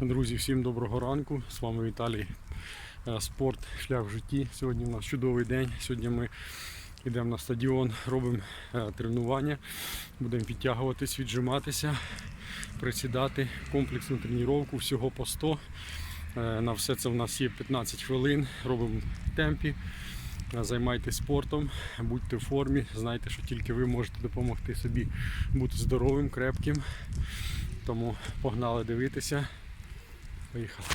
Друзі, всім доброго ранку. З вами Віталій. Е, Спорт, шлях в житті. Сьогодні у нас чудовий день. Сьогодні ми йдемо на стадіон, робимо е, тренування, будемо підтягуватись, віджиматися, присідати, комплексну тренування, всього по 100. Е, На все це в нас є 15 хвилин. Робимо темпі. Займайтесь спортом, будьте в формі. Знайте, що тільки ви можете допомогти собі бути здоровим, крепким. Тому погнали дивитися. Поїхали.